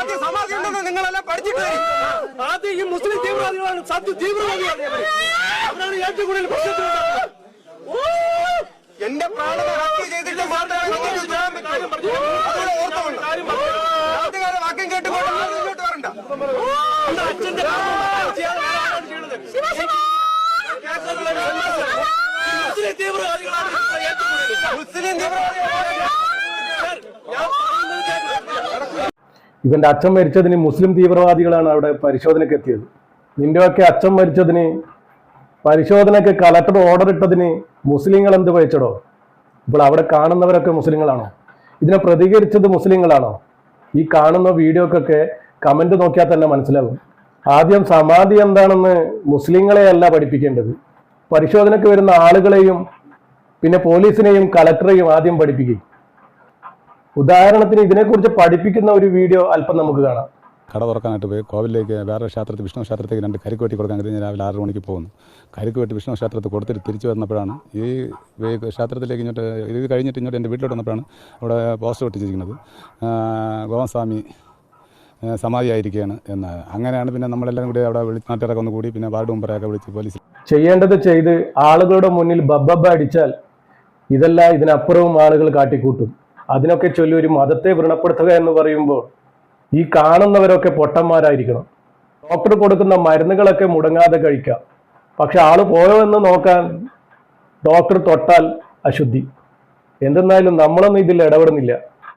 ആദ്യം സമാധി ഉണ്ടെന്ന് നിങ്ങളെല്ലാം പഠിച്ചിട്ട് ആദ്യം ഈ മുസ്ലിം തീവ്രവാദികളാണ്. സത്യ തീവ്രവാദികളാണ്. അവരാണ് ഏറ്റവും കൂടുതൽ പ്രശ്നത്തിലുണ്ടാക്കുന്നത് എന്റെ പ്രാണനെ ഹത്യ ചെയ്തിട്ട് മാത്രമേ നിങ്ങൾക്ക് ചെയ്യാൻ പറ്റൂ. അതുകൂടെ ഓർത്തുകൊള്ളണം. നാട്ടുകാരെ വാക്യം കേട്ടുകൊണ്ട് ഇങ്ങോട്ട് വരണ്ട. അച്ഛന്റെ മുസ്ലിം തീവ്രവാദികളാണ് മുസ്ലിം തീവ്രവാദികളെ ഇവന്റെ അച്ഛൻ മരിച്ചതിന് മുസ്ലിം തീവ്രവാദികളാണ് അവിടെ പരിശോധനയ്ക്ക് എത്തിയത്. നിന്റെയൊക്കെ അച്ഛൻ മരിച്ചതിന് പരിശോധനയ്ക്ക് കലക്ടർ ഓർഡർ ഇട്ടതിന് മുസ്ലിങ്ങൾ എന്ത് വഹിച്ചടോ ഇപ്പോൾ അവിടെ കാണുന്നവരൊക്കെ മുസ്ലിങ്ങളാണോ? ഇതിനെ പ്രതികരിച്ചത് മുസ്ലിങ്ങളാണോ? ഈ കാണുന്ന വീഡിയോക്കൊക്കെ കമന്റ് നോക്കിയാൽ തന്നെ മനസ്സിലാവും. ആദ്യം സമാധി എന്താണെന്ന് മുസ്ലിങ്ങളെയല്ല പഠിപ്പിക്കേണ്ടത്. പരിശോധനയ്ക്ക് വരുന്ന ആളുകളെയും പിന്നെ പോലീസിനെയും കലക്ടറെയും ആദ്യം പഠിപ്പിക്കും. ഉദാഹരണത്തിന് ഇതിനെക്കുറിച്ച് പഠിപ്പിക്കുന്ന ഒരു വീഡിയോ അല്പം നമുക്ക് കാണാം. കട തുറക്കാനായിട്ട് പോയി കോവിലേക്ക് വേറെ ക്ഷേത്രത്തിൽ വിഷ്ണു ക്ഷേത്രത്തേക്ക് രണ്ട് കരിക്ക് വെട്ടി കൊടുക്കാൻ കഴിഞ്ഞ് രാവിലെ ആറ് മണിക്ക് പോകുന്നു. കരിക്ക് വെട്ടി വിഷ്ണു ക്ഷേത്രത്തിൽ കൊടുത്തിട്ട് തിരിച്ചു വന്നപ്പോഴാണ് ഈ ക്ഷേത്രത്തിലേക്ക് ഇങ്ങോട്ട് ഇത് കഴിഞ്ഞിട്ട് ഇങ്ങോട്ട് എന്റെ വീട്ടിലോട്ട് വന്നപ്പോഴാണ് അവിടെ പോസ്റ്റ് ഒട്ടിച്ചിരിക്കുന്നത്. ഗോവസ്വാമി സമാധിയായിരിക്കുകയാണ് എന്ന്. അങ്ങനെയാണ് പിന്നെ നമ്മളെല്ലാം കൂടി അവിടെ വിളിച്ച് നാട്ടുകാരൊക്കെ ഒന്ന് കൂടി പിന്നെ വാർഡ് മെമ്പറൊക്കെ വിളിച്ച് പോലീസ് ചെയ്യേണ്ടത് ചെയ്ത് ആളുകളുടെ മുന്നിൽ ബബ്ബ അടിച്ചാൽ ഇതെല്ലാം ഇതിനപ്പുറവും ആളുകൾ കാട്ടിക്കൂട്ടും. അതിനൊക്കെ ചൊല്ലി ഒരു മതത്തെ വ്രണപ്പെടുത്തുക എന്ന് പറയുമ്പോൾ ഈ കാണുന്നവരൊക്കെ പൊട്ടന്മാരായിരിക്കണം. ഡോക്ടർ കൊടുക്കുന്ന മരുന്നുകളൊക്കെ മുടങ്ങാതെ കഴിക്കാം. പക്ഷെ ആൾ പോയോ എന്ന് നോക്കാൻ ഡോക്ടർ തൊട്ടാൽ അശുദ്ധി. എന്തെന്നാലും നമ്മളൊന്നും ഇതിൽ ഇടപെടുന്നില്ല.